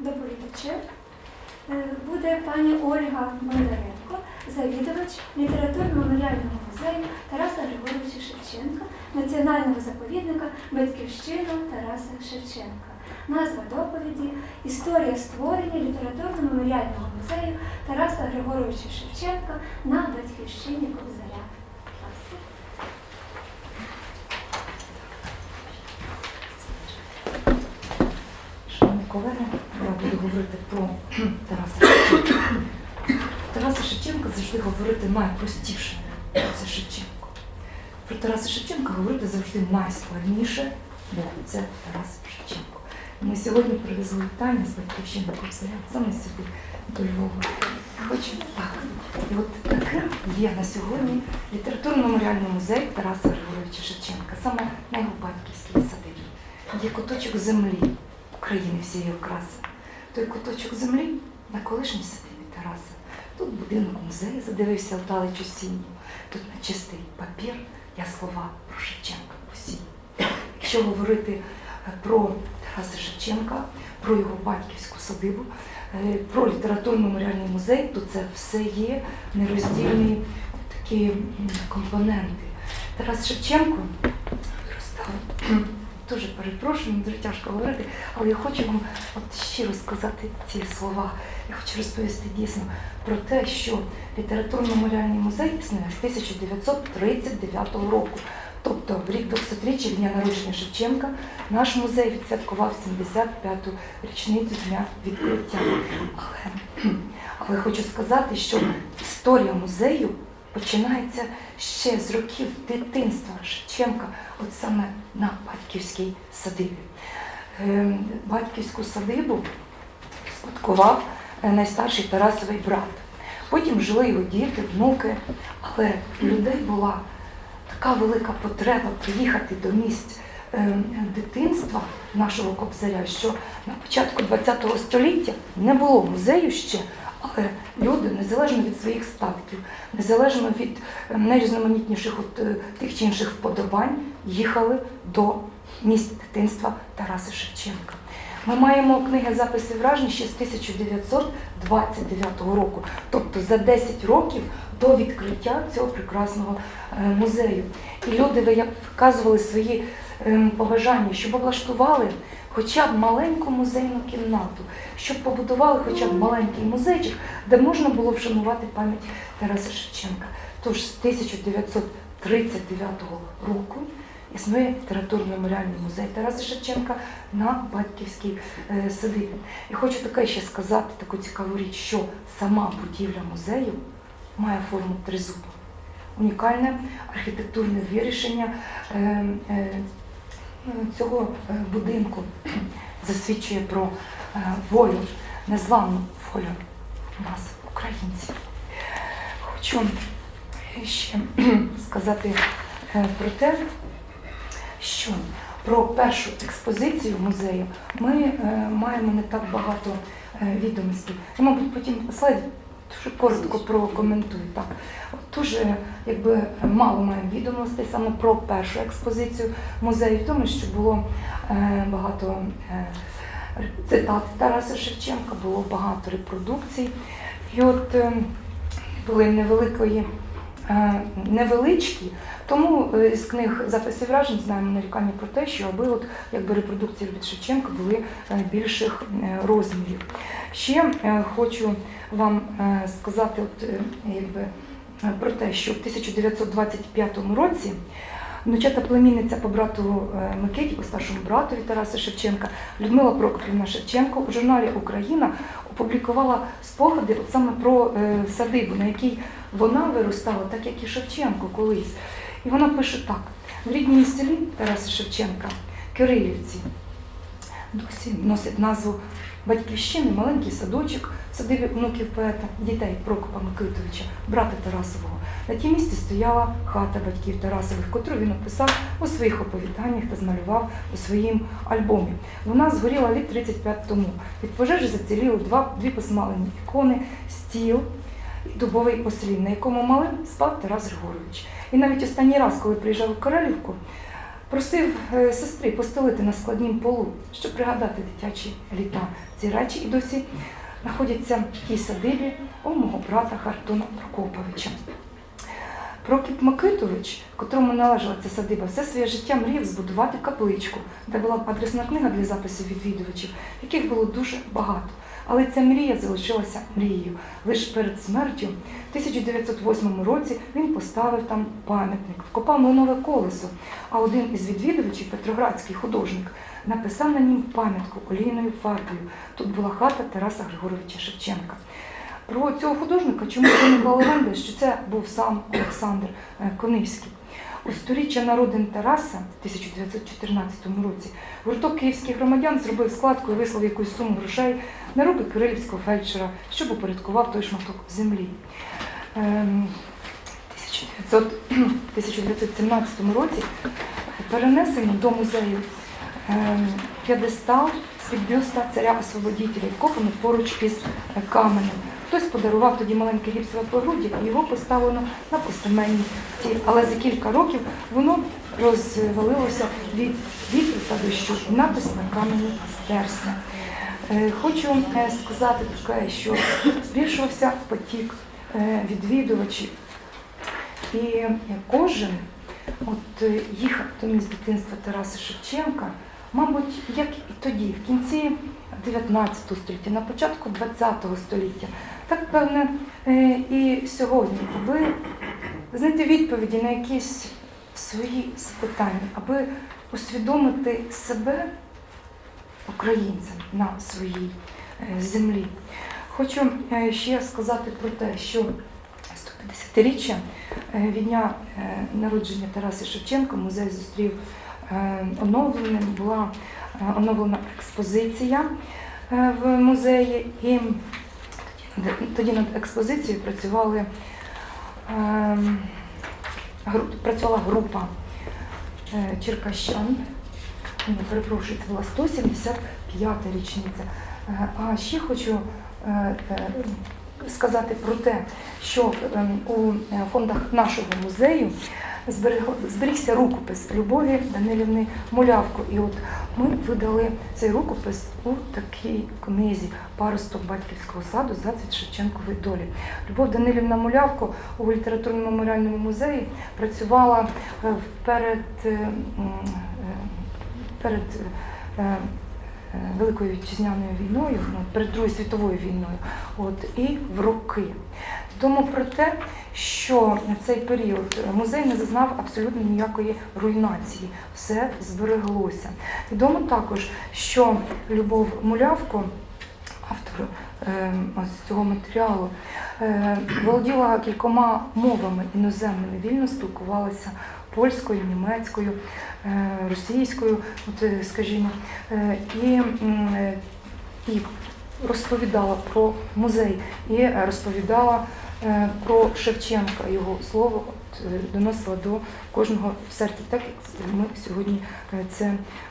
доповідачем е, буде пані Ольга Бондаренко, завідувач літературно-меморіального музею Тараса Григоровича Шевченка, національного заповідника Батьківщина Тараса Шевченка. Назва доповіді Історія створення літературно-меморіального музею Тараса Григоровича Шевченка на батьківщині Кобзаря. Шановні колеги, буду говорити про Тараса Шевченка. Тараса Шевченка завжди говорити найпростіше. Це Шевченко. Про Тараса Шевченка говорити завжди найскладніше, бо це Тарас Шевченко. Ми сьогодні привезли вітання з батьківщини Кобзаря саме сюди, до Львова. Хочу так. І от таке є на сьогодні літературно-меморіальний музей Тараса Григоровича Шевченка, саме на його батьківській садибі. Є куточок землі України всієї окраси. Той куточок землі на колишній садибі Тараса. Тут будинок музею задивився вдалеч осінню. Тут на чистий папір я слова про Шевченка посію. Якщо говорити е, про Тараса Шевченка, про його батьківську садибу, е, про літературно-меморіальний музей, то це все є нероздільні такі компоненти. Тарас Шевченко виростав дуже перепрошую, дуже тяжко говорити, але я хочу вам от щиро сказати ці слова. Я хочу розповісти дійсно про те, що літературно-меморіальний музей існує з 1939 року. Тобто в рік 200-річчя дня народження Шевченка наш музей відсвяткував 75-ту річницю дня відкриття. Але, але хочу сказати, що історія музею починається ще з років дитинства Шевченка, от саме на батьківській садибі. Ем, Батьківську садибу спадкував е, найстарший Тарасовий брат. Потім жили його діти, внуки, але у людей була така велика потреба приїхати до місць ем, дитинства нашого кобзаря, що на початку ХХ століття не було музею ще, але люди, незалежно від своїх статків, незалежно від е, найрізноманітніших от, е, тих чи інших вподобань, їхали до місць дитинства Тараса Шевченка. Ми маємо книги записи вражень ще з 1929 року, тобто за 10 років до відкриття цього прекрасного е, музею. І люди вказували свої ем, побажання, щоб облаштували хоча б маленьку музейну кімнату, щоб побудували хоча б маленький музейчик, де можна було вшанувати пам'ять Тараса Шевченка. Тож з 1939 року існує літературно-меморіальний музей Тараса Шевченка на батьківській е, садибі. І хочу таке ще сказати, таку цікаву річ, що сама будівля музею має форму тризуба. Унікальне архітектурне вирішення е, е, цього е, будинку засвідчує про е, волю, незламну волю нас, українців. Хочу ще сказати е, про те, що про першу експозицію музею ми е, маємо не так багато е, відомостей. Мабуть, потім слайд дуже коротко прокоментую. Так. Дуже якби, мало маємо відомостей саме про першу експозицію музею, в тому, що було е, багато е, цитат Тараса Шевченка, було багато репродукцій. І от е, були невеликої, е, невеличкі, тому е, з книг записів вражень знаємо нарікання про те, що аби от якби репродукції від Шевченка були е, більших е, розмірів. Ще е, хочу вам е, сказати, от, е, якби, про те, що в 1925 році внучата племінниця по брату Микиті, по старшому братові Тараса Шевченка, Людмила Прокопівна Шевченко у журналі Україна опублікувала спогади от саме про садибу, на якій вона виростала, так як і Шевченко колись. І вона пише так: в рідній селі Тараса Шевченка, Кирилівці, досі носить назву батьківщини, маленький садочок, садибі внуків поета, дітей Прокопа Микитовича, брата Тарасового. На тім місці стояла хата батьків Тарасових, котру він описав у своїх оповіданнях та змалював у своїм альбомі. Вона згоріла літ 35 тому. Від пожежі заціліли два, дві посмалені ікони, стіл і дубовий послів, на якому малим спав Тарас Григорович. І навіть останній раз, коли приїжджав у Королівку, Просив е, сестри постелити на складнім полу, щоб пригадати дитячі літа. Ці речі і досі знаходяться в тій садибі у мого брата Хартуна Прокоповича. Прокіп Микитович, котрому належала ця садиба, все своє життя мріяв збудувати капличку, де була адресна книга для запису відвідувачів, яких було дуже багато. Але ця мрія залишилася мрією. Лише перед смертю, в 1908 році, він поставив там пам'ятник, вкопав нове колесо. А один із відвідувачів, петроградський художник, написав на нім пам'ятку олійною фарбою. Тут була хата Тараса Григоровича Шевченка. Про цього художника чомусь виникла легенда, що це був сам Олександр е, Конивський. У сторіччя народин Тараса в 1914 році гурток київських громадян зробив складку і вислав якусь суму грошей на руки кирилівського фельдшера, щоб упорядкував той шматок землі. Ем, 1917 році перенесено до музею ем, п'єдестал з-під бюста царя освободителя, вкопаний поруч із каменем. Хтось подарував тоді маленьке гіпсове погруддя, і його поставлено на постаменній ті. Але за кілька років воно розвалилося від вітру та дощу, напис на камені стерся. Е, Хочу е, сказати таке, що збільшувався потік е, відвідувачів. І кожен от їхав до місць дитинства Тараса Шевченка, мабуть, як і тоді, в кінці 19 століття, на початку 20 століття, так певне е, і сьогодні, аби знайти відповіді на якісь свої запитання, аби усвідомити себе українцем на своїй е, землі. Хочу е, ще сказати про те, що 150-річчя е, від дня народження Тараса Шевченка музей зустрів оновленим, була оновлена експозиція в музеї, і тоді- над експозицією працювали, е, гру- працювала група е, черкащан. Ні, перепрошую, це була 175 річниця. Е, А ще хочу е, сказати про те, що ем, у фондах нашого музею зберігся рукопис Любові Данилівни Мулявко. І от ми видали цей рукопис у такій книзі Паросток батьківського саду Зацвіт Шевченкової долі. Любов Данилівна Мулявко у літературно-меморіальному музеї працювала е, перед, е, е, перед Великою вітчизняною війною, ну, перед Другою світовою війною, от, і в роки. Відомо про те, що в цей період музей не зазнав абсолютно ніякої руйнації, все збереглося. Відомо також, що Любов Мулявко, автор е, ось цього матеріалу, е, володіла кількома мовами іноземними, вільно спілкувалася польською, німецькою, е, російською, от, е, скажімо, і, і розповідала про музей, і розповідала про Шевченка, його слово е, доносила до кожного в серці, так як ми сьогодні е, це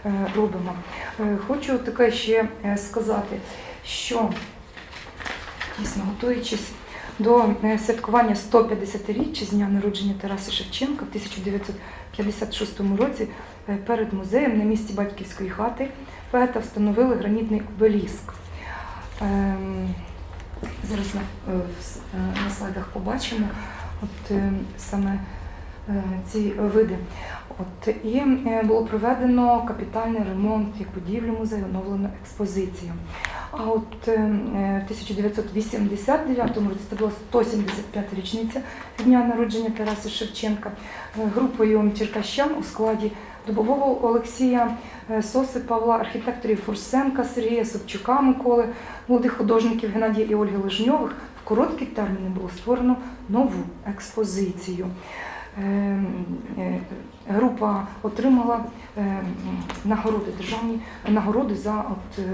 е, робимо. Е, Хочу таке ще е, сказати, що дійсно готуючись до е, святкування 150-річчя з дня народження Тараса Шевченка в 1956 році е, перед музеєм на місці батьківської хати поета встановили гранітний обеліск. Зараз на, е, е, на слайдах побачимо от, е, саме ці види. От, і було проведено капітальний ремонт як будівлі музею, оновлено експозицію. А от в 1989 році це була 175 річниця дня народження Тараса Шевченка. Групою черкащан у складі Дубового Олексія е, Соси Павла, архітекторів Фурсенка, Сергія Собчука Миколи, молодих художників Геннадія і Ольги Лежньових в короткі терміни було створено нову експозицію. Е, е, Група отримала нагороди, державні нагороди за от,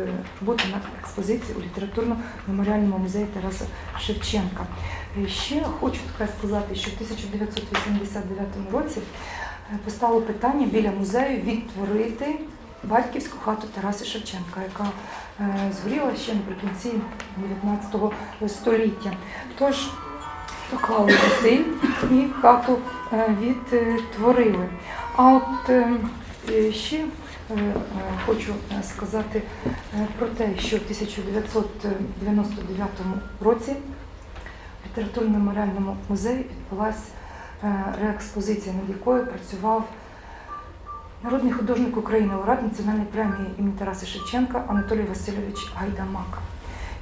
роботу над експозицією у літературно-меморіальному музеї Тараса Шевченка. Ще хочу таке сказати, що в 1989 році постало питання біля музею відтворити батьківську хату Тараса Шевченка, яка е, згоріла ще наприкінці 19 століття. Тож доклали зусиль і хату е, відтворили. А от е, ще хочу сказати про те, що в 1999 році в літературно-меморіальному музеї відбулася реекспозиція, над якою працював народний художник України, лауреат Національної премії імені Тараса Шевченка Анатолій Васильович Гайдамак.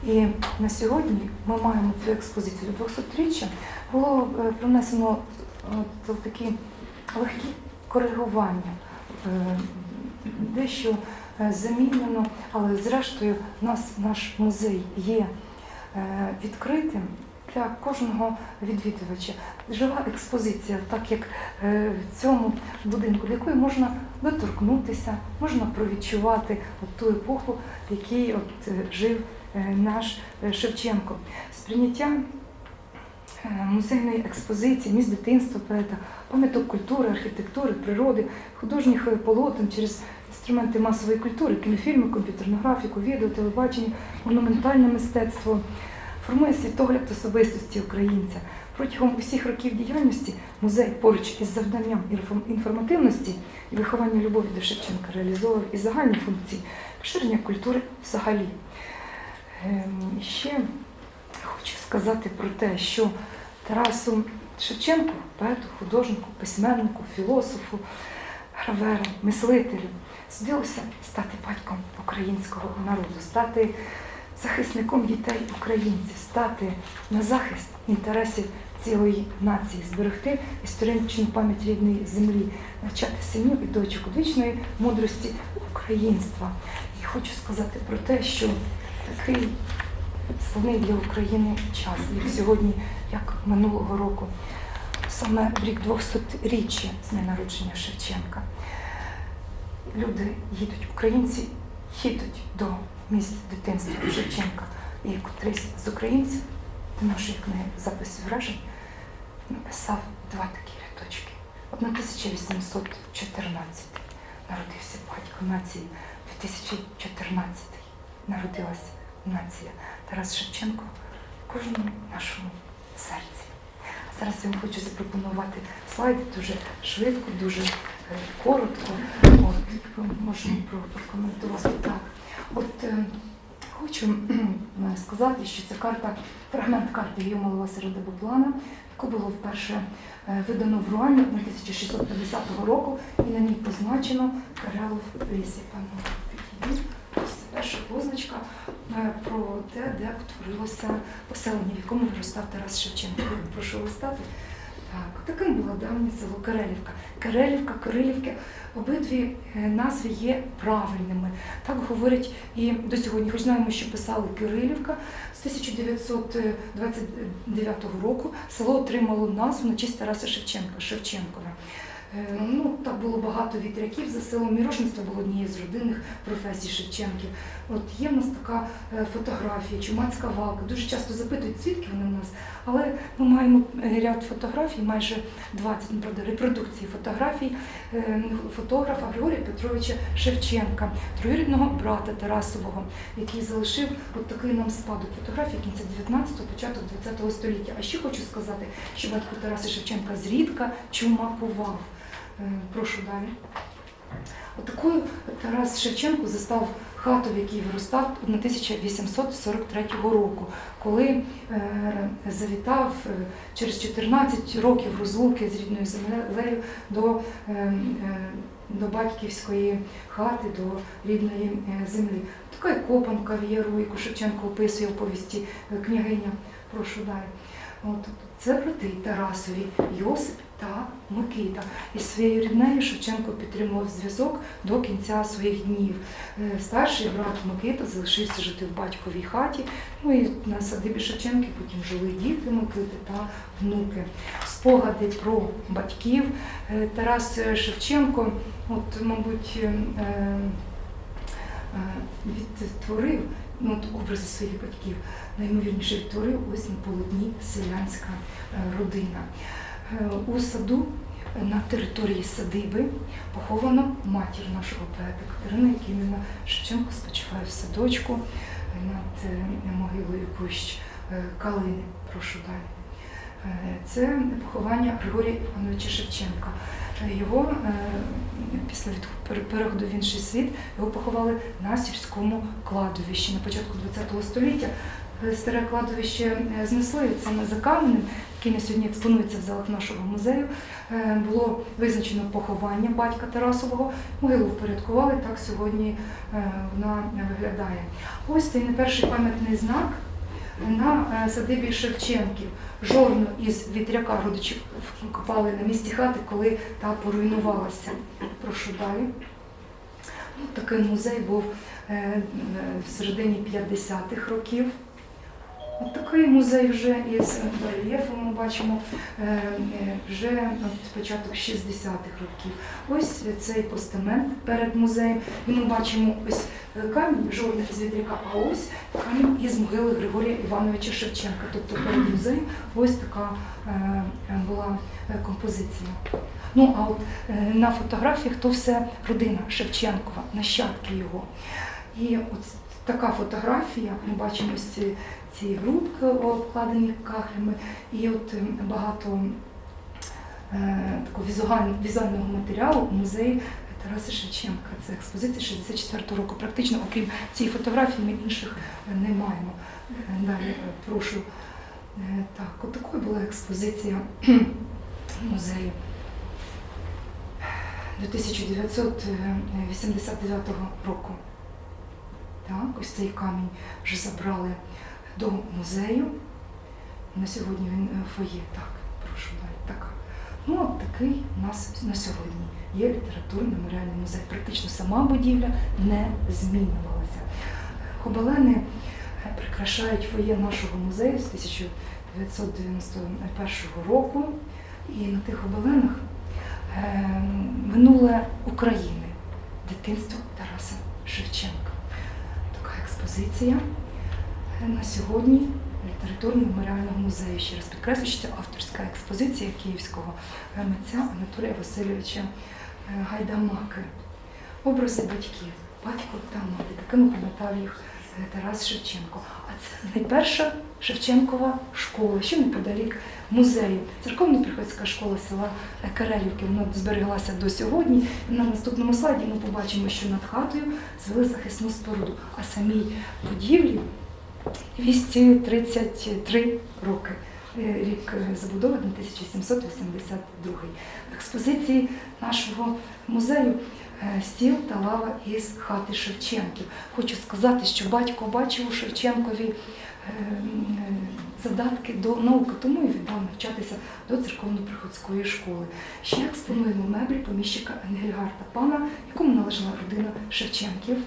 І на сьогодні ми маємо цю експозицію до 200-річчя. Було е, привнесено такі легкі коригування, е, дещо е, замінено, але зрештою нас наш музей є е, відкритим для кожного відвідувача. Жива експозиція, так як е, в цьому будинку, до якої можна доторкнутися, можна провідчувати от ту епоху, в якій от, е, жив е, наш Шевченко. Сприйняття музейної експозиції, місць дитинства поета, пам'яток культури, архітектури, природи, художніх полотен через інструменти масової культури, кінофільми, комп'ютерну графіку, відео, телебачення, монументальне мистецтво формує світогляд особистості українця. Протягом усіх років діяльності музей поруч із завданням інформативності і виховання любові до Шевченка реалізовував і загальні функції поширення культури взагалі. Ем, Ще хочу сказати про те, що Тарасу Шевченку, поету, художнику, письменнику, філософу, граверу, мислителю, судилося стати батьком українського народу, стати захисником дітей українців, стати на захист інтересів цілої нації, зберегти історичну пам'ять рідної землі, навчати синів і дочок вічної мудрості українства. І хочу сказати про те, що такий складний для України час, як сьогодні, як минулого року, саме в рік 200-річчя з дня народження Шевченка. Люди їдуть, українці їдуть до місць дитинства Шевченка. І котрийсь з українців до нашої книги записів вражень написав два такі рядочки. От на 1814 народився батько нації, 2014 народилася нація Тарас Шевченко в кожному нашому серці. Зараз я вам хочу запропонувати слайди дуже швидко, дуже е, коротко. От, можемо прокоментувати так. От е, хочу кхм, сказати, що ця карта, фрагмент карти Гіома Леваса Радебоплана, яку було вперше е, видано в Руані 1650 року, і на ній позначено Карелов ліс. Я певно підійду. Ось перша позначка е, про те, де утворилося поселення, в якому виростав Тарас Шевченко. Прошу листати. Так, таким було давнє село Карелівка. Карелівка, Кирилівка, обидві е, назви є правильними. Так говорять і до сьогодні. Хоч знаємо, що писали Кирилівка з 1929 року. Село отримало назву на честь Тараса Шевченка, Шевченкова. Е, Ну, так було багато вітряків за селом. Мірошництво було однією з родинних професій Шевченків. От є в нас така е, фотографія, чумацька валка. Дуже часто запитують, звідки вони в нас. Але ми маємо е, ряд фотографій, майже 20, ну, репродукцій фотографій фотографа Григорія Петровича Шевченка, троюрідного брата Тарасового, який залишив от такий нам спадок фотографій кінця 19-го, початок 20-го століття. А ще хочу сказати, що батько Тараса Шевченка зрідка чумакував. Е, Прошу далі. Отакою Тарас Шевченко застав хату, в якій виростав 1843 року, коли е, завітав е, через 14 років розлуки з рідною землею до, до батьківської хати, до рідної землі. Така і копанка в яру, яку Шевченко описує в повісті княгиня. Прошу далі. От, це брати Тарасові, Йосип та Микита. І своєю ріднею Шевченко підтримував зв'язок до кінця своїх днів. Е, Старший брат Микита залишився жити в батьковій хаті. Ну і на садибі Шевченки потім жили діти Микити та внуки. Спогади про батьків Е, Тарас Шевченко, от, мабуть, е, відтворив ну, от образи своїх батьків. Наймовірніше відтворив ось на полотні селянська родина. Е, У саду е, на території садиби поховано матір нашого поета Катерина Якимівна Шевченко спочиває в садочку е, над могилою кущ калини. Прошу далі. Це поховання Григорія Івановича Шевченка. Його після переходу в інший світ його поховали на сільському кладовищі на початку ХХ століття. Старе кладовище знесли от саме за який на сьогодні експонується в залах нашого музею. Е, Було визначено поховання батька Тарасового. Могилу впорядкували, так сьогодні е, вона виглядає. Ось цей не перший пам'ятний знак на е, садибі Шевченків. Жорно із вітряка родичів копали на місці хати, коли та поруйнувалася. Прошу далі. Ну, Такий музей був в середині 50-х років. От такий музей вже із барельєфом ми бачимо е, е, вже от початок 60-х років. Ось цей постамент перед музеєм. І ми бачимо ось камінь жодних з вітряка, а ось камінь із могили Григорія Івановича Шевченка. Тобто перед музеєм ось така е, була композиція. Ну а от на фотографіях то все родина Шевченкова, нащадки його. І от така фотографія, ми бачимо ось ці, грубки обкладені кахлями, і от е, багато е, такого візуаль- візуального матеріалу у музеї Тараса Шевченка. Це експозиція 64 року. Практично, окрім цієї фотографії, ми інших е, не маємо. Е, Далі е, прошу. Так, от такою була експозиція музею. До 1989 року. Так, ось цей камінь вже забрали до музею. На сьогодні він е, фоє. Так, прошу далі. Так. Ну, от такий у нас на сьогодні є літературний меморіальний музей. Практично сама будівля не змінювалася. Гобелени е, прикрашають фоє нашого музею з 1991 року. І на тих гобеленах е, минуле України, дитинство Тараса Шевченка. Така експозиція на сьогодні літературно меморіального музею. Ще раз підкреслюю, що це авторська експозиція київського митця Анатолія Васильовича е, Гайдамаки. Образи батьків, батько та мати, такими пам'ятав їх е, Тарас Шевченко. А це найперша Шевченкова школа, що неподалік музею. Церковно-приходська школа села Карелівки. Вона збереглася до сьогодні. На наступному слайді ми побачимо, що над хатою звели захисну споруду, а самій будівлі 233 роки. Е, Рік е, забудови 1782. В експозиції нашого музею е, стіл та лава із хати Шевченків. Хочу сказати, що батько бачив у Шевченкові задатки до науки, тому і віддав навчатися до церковно-приходської школи. Ще експонуємо меблі поміщика Енгельгарта пана, якому належала родина Шевченків.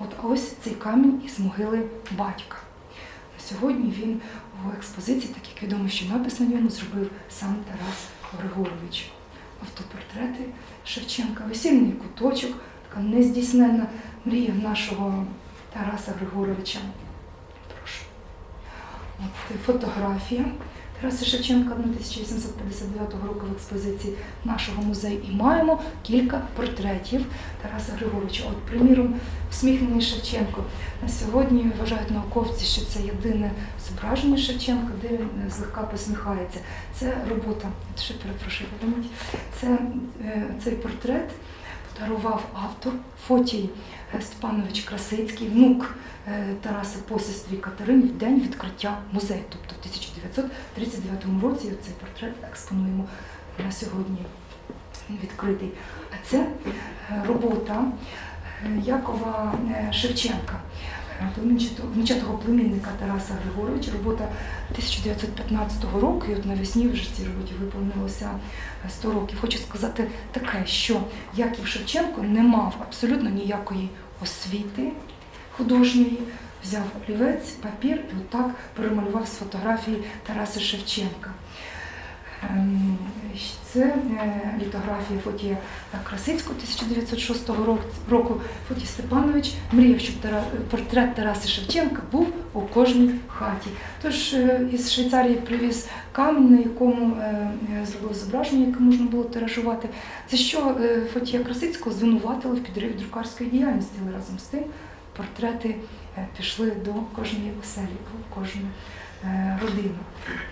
От ось цей камінь із могили батька. На сьогодні він у експозиції, так як відомо, що напис на ньому зробив сам Тарас Григорович. Автопортрети Шевченка, весільний куточок, така нездійсненна мрія нашого Тараса Григоровича. Прошу. От фотографія Тараса Шевченка 1859 року в експозиції нашого музею. І маємо кілька портретів Тараса Григоровича. От, приміром, усміхнений Шевченко. На сьогодні вважають науковці, що це єдине зображення Шевченка, де він е, злегка посміхається. Це робота, ще перепрошую. Це е, цей портрет подарував автор Фотій е, Степанович Красицький, внук е, Тараса посестрі Катерині в день відкриття музею. Тобто в 1939 році цей портрет експонуємо на сьогодні. Відкритий. А це е, робота Якова Шевченка, внучатого племінника Тараса Григоровича. Робота 1915 року, і от навесні вже цій роботі виповнилося е, 100 років. Хочу сказати таке, що Яків Шевченко не мав абсолютно ніякої освіти художньої. Взяв олівець, папір і отак перемалював з фотографії Тараса Шевченка. Ем, Це е, літографія Фотія Красицького 1906 року-. Фотій Степанович мріяв, щоб портрет Тараса Шевченка був у кожній хаті. Тож е, із Швейцарії привіз камінь, на якому е, зробив зображення, яке можна було тиражувати. За що Фотія Красицького звинуватили в підриві друкарської діяльності, але разом з тим портрети пішли до кожної оселі, кожної родину.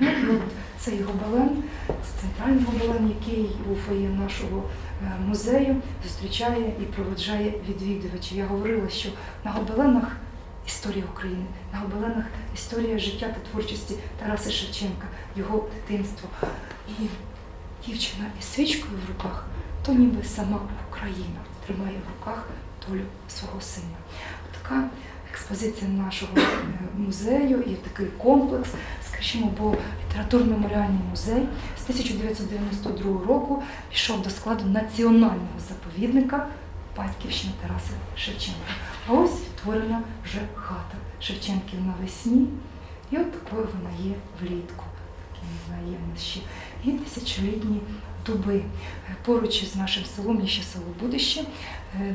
Ну, і от цей гобелен, це центральний гобелен, який у фоє нашого е, музею зустрічає і проведжає відвідувачів. Я говорила, що на гобеленах історія України, на гобеленах історія життя та творчості Тараса Шевченка, його дитинство. І дівчина із свічкою в руках, то ніби сама Україна тримає в руках долю свого сина. Така експозиція нашого е, музею і такий комплекс, скажімо, бо літературно-меморіальний музей з 1992 року пішов до складу національного заповідника Батьківщини Тараса Шевченка. А ось відтворена вже хата Шевченків навесні. І от такою вона є влітку. Вона є. І тисячолітні дуби. Е, Поруч із нашим селом є ще село Будище,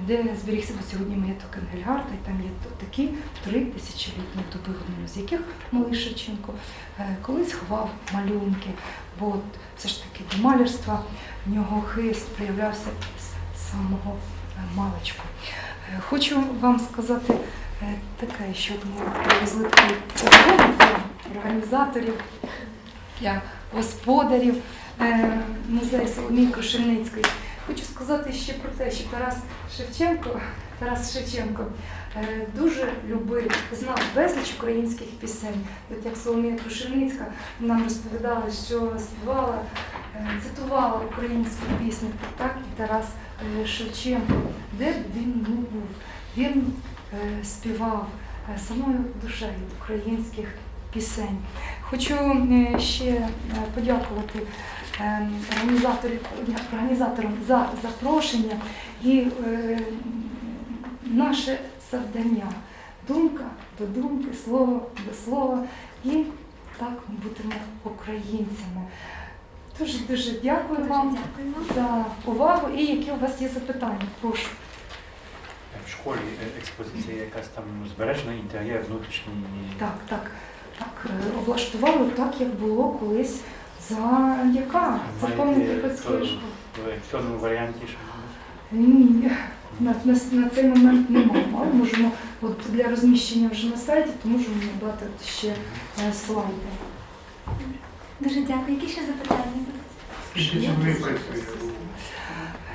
де зберігся бо сьогодні маєток Енгельгарта, і там є такі три тисячолітні дуби, в одному з яких малий Шевченко е, колись ховав малюнки, бо все ж таки до малярства в нього хист проявлявся з самого е, маличку. Е, Хочу вам сказати е, таке, що ми привезли організаторів, для господарів е, музею Соломії Крушельницької. Хочу сказати ще про те, що Тарас Шевченко, Тарас Шевченко е, дуже любив, знав безліч українських пісень. От як Соломія Крушельницька нам розповідала, що співала, е, цитувала українську пісню, так і Тарас е, Шевченко, де б він був. Він співав самою душею українських пісень. Хочу ще подякувати організаторам за запрошення і е, наше завдання. Думка до думки, слово до слова. І так ми будемо українцями. Дуже дуже дякую Дуже вам дякуємо. за увагу і які у вас є запитання. Прошу. В школі е, експозиція якась там збережена, інтер'єр внутрішній. Так, так, так. е, Облаштували так, як було колись за яка? За Маєте Павло-Кропецької школи. В цьому варіанті, що Ні, на, на, на цей момент немає. Але можемо от для розміщення вже на сайті, то можемо надати ще е, слайди. Дуже дякую. Які ще запитання? Скільки чоловік працює?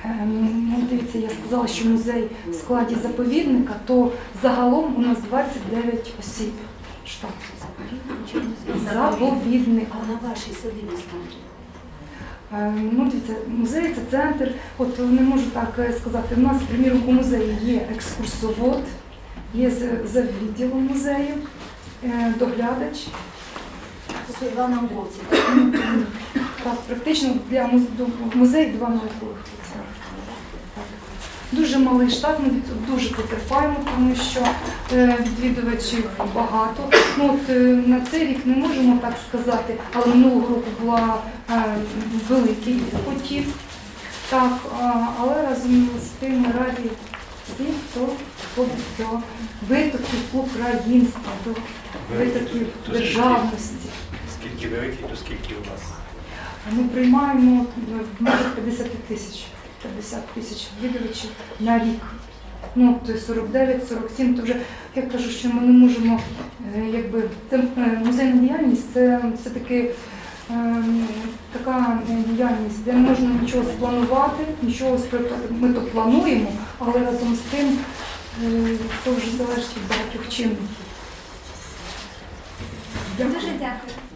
Ем, Ну, дивіться, я сказала, що музей в складі заповідника, то загалом у нас 29 осіб. Штат. Заповідник. А на вашій селі? Е, Ну, дивіться, музей це центр. От не можу так е, сказати. У нас, приміром, у музеї є екскурсовод, є за відділом музею, е, доглядач. Це в Іваном Так, практично для муз- до- два наукових працівника. Дуже малий штат, ми від цього дуже потерпаємо, тому що е, відвідувачів багато. Ну, от, е, на цей рік не можемо так сказати, але минулого року була е, великий потік. Так, але разом з тим ми раді всім, хто входить до витоків українства, до витоків державності. Скільки великий, то скільки у вас? Ми приймаємо е, в межах 50 тисяч, 50 тисяч відвідувачів на рік. Ну, то 49-47, то вже я кажу, що ми не можемо, е, якби це е, музейна діяльність, це все-таки така е, діяльність, де не можна нічого спланувати, нічого спроектувати. Ми то плануємо, але разом з тим е, це вже залежить від багатьох чинників. Дуже дякую.